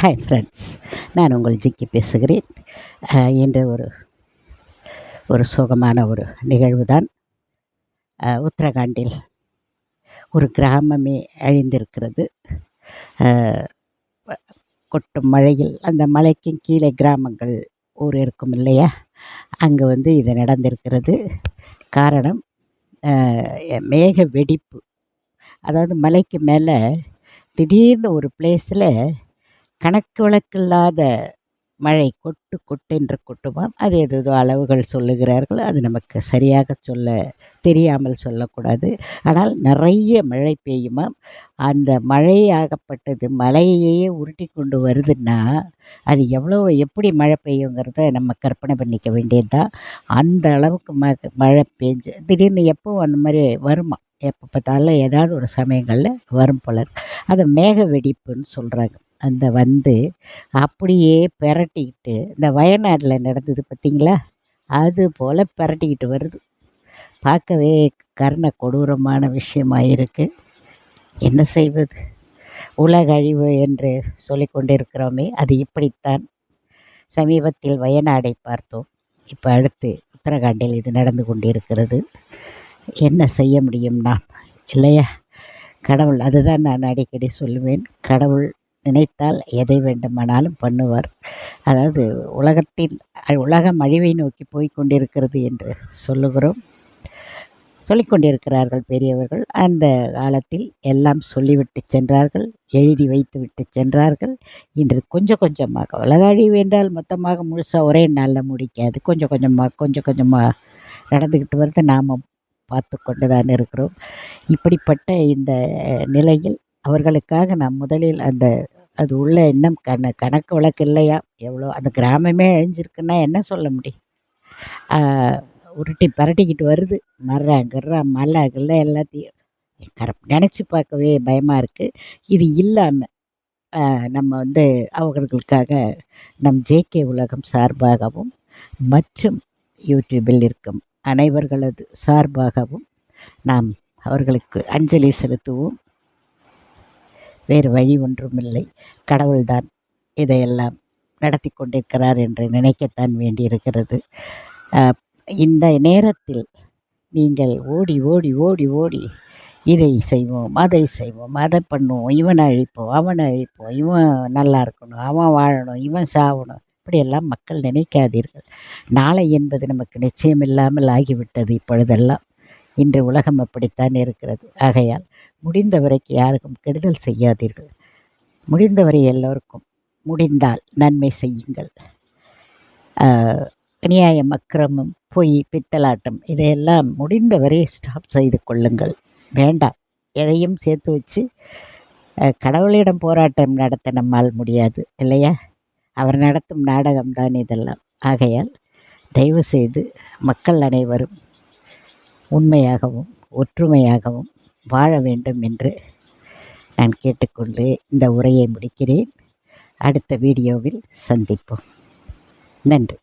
Hi friends நான் உங்கள் ஜிக்கி பேசுகிறேன். இன்று ஒரு ஒரு சோகமான ஒரு நிகழ்வு தான் உத்தரகாண்டில் ஒரு கிராமமே அழிந்திருக்கிறது. கொட்டும் மழையில் அந்த மலைக்கும் கீழே கிராமங்கள் ஊர் இருக்கும் இல்லையா? அங்கே வந்து இது நடந்திருக்கிறது. காரணம் மேக வெடிப்பு அதாவது மலைக்கு மேலே திடீர்னு ஒரு பிளேஸில் கணக்கு வழக்கில்லாத மழை கொட்டு கொட்டென்று கொட்டுமாம். அது ஏதேதோ அளவுகள் சொல்லுகிறார்கள். அது நமக்கு சரியாக சொல்ல தெரியாமல் சொல்லக்கூடாது. ஆனால் நிறைய மழை பெய்யுமாம். அந்த மழையாகப்பட்டது மலையையே உருட்டி கொண்டு வருதுன்னா அது எவ்வளோ எப்படி மழை பெய்யுங்கிறத நம்ம கற்பனை பண்ணிக்க வேண்டியது தான் அந்த அளவுக்கு ம மழை பெஞ்சு திடீர்னு எப்போவும் அந்த மாதிரி வருமா? எப்போ பார்த்தாலும் ஏதாவது ஒரு சமயங்களில் வரும் போல அது அதை மேக வெடிப்புன்னு சொல்கிறாங்க அந்த வந்து அப்படியே பெரட்டிக்கிட்டு இந்த வயநாட்டில் நடந்தது பார்த்தீங்களா? அது போல் பெரட்டிக்கிட்டு வருது. பார்க்கவே கர்ண கொடூரமான விஷயமா இருக்குது என்ன செய்வது? உலக அழிவு என்று சொல்லிக்கொண்டிருக்கிறோமே அது இப்படித்தான். சமீபத்தில் வயநாடை பார்த்தோம். இப்போ அடுத்து உத்தரகாண்டில் இது நடந்து கொண்டிருக்கிறது. என்ன செய்ய முடியும் நாம்? இல்லையா? கடவுள் அதுதான் நான் அடிக்கடி சொல்லுவேன். கடவுள் நினைத்தால் எதை வேண்டுமானாலும் பண்ணுவார். அதாவது உலகத்தின் உலகம் அழிவை நோக்கி போய் கொண்டிருக்கிறது என்று சொல்லுகிறோம். சொல்லிக்கொண்டிருக்கிறார்கள் பெரியவர்கள். அந்த காலத்தில் எல்லாம் சொல்லிவிட்டு சென்றார்கள். எழுதி வைத்து விட்டு சென்றார்கள். இன்று கொஞ்சம் கொஞ்சமாக உலக அழிவு என்றால் மொத்தமாக முழுசாக ஒரே நாளில் முடிக்காது. கொஞ்சம் கொஞ்சமாக கொஞ்சம் கொஞ்சமாக நடந்துக்கிட்டு வருது நாம் பார்த்து கொண்டு தான் இருக்கிறோம். இப்படிப்பட்ட இந்த நிலையில் அவர்களுக்காக நாம் முதலில் அந்த அது உள்ள இன்னும் கண கணக்கு வழக்கு இல்லையா? எவ்வளோ அந்த கிராமமே அழிஞ்சிருக்குன்னா என்ன சொல்ல முடியும்? உருட்டி பரட்டிக்கிட்டு வருது. மரம் கிரம் மலை கில்லை எல்லாத்தையும் கரெக்ட் நினச்சி பார்க்கவே பயமாக இருக்குது இது இல்லாமல் நம்ம வந்து அவர்களுக்காக நம் ஜேகே உலகம் சார்பாகவும் மற்றும் யூடியூபில் இருக்கும் அனைவர்களது சார்பாகவும் நாம் அவர்களுக்கு அஞ்சலி செலுத்துவோம். வேறு வழி ஒன்றுமில்லை. கடவுள்தான் இதையெல்லாம் நடத்தி கொண்டிருக்கிறார் என்று நினைக்கத்தான் வேண்டியிருக்கிறது. இந்த நேரத்தில் நீங்கள் ஓடி ஓடி ஓடி ஓடி இதை செய்வோம் அதை செய்வோம் அதை பண்ணுவோம் இவனை அழிப்போம் அவனை அழிப்போம் இவன் நல்லா இருக்கணும் அவன் வாழணும் இவன் சாவணும் இப்படியெல்லாம் மக்கள் நினைக்காதீர்கள். நாளை என்பது நமக்கு நிச்சயமில்லாமல் ஆகிவிட்டது இப்பொழுதெல்லாம். இன்று உலகம் அப்படித்தான் இருக்கிறது. ஆகையால் முடிந்தவரைக்கு யாருக்கும் கெடுதல் செய்யாதீர்கள். முடிந்தவரை எல்லோருக்கும் முடிந்தால் நன்மை செய்யுங்கள். அநியாயம் அக்கிரமம் பொய் பித்தலாட்டம் இதையெல்லாம் முடிந்தவரை ஸ்டாப் செய்து கொள்ளுங்கள். வேண்டாம். எதையும் சேர்த்து வச்சு கடவுளிடம் போராட்டம் நடத்த நம்மால் முடியாது இல்லையா? அவர் நடத்தும் நாடகம்தான் இதெல்லாம். ஆகையால் தயவு செய்து மக்கள் அனைவரும் உண்மையாகவும் ஒற்றுமையாகவும் வாழ வேண்டும் என்று நான் கேட்டுக்கொண்டு இந்த உரையை முடிக்கிறேன். அடுத்த வீடியோவில் சந்திப்போம். நன்றி.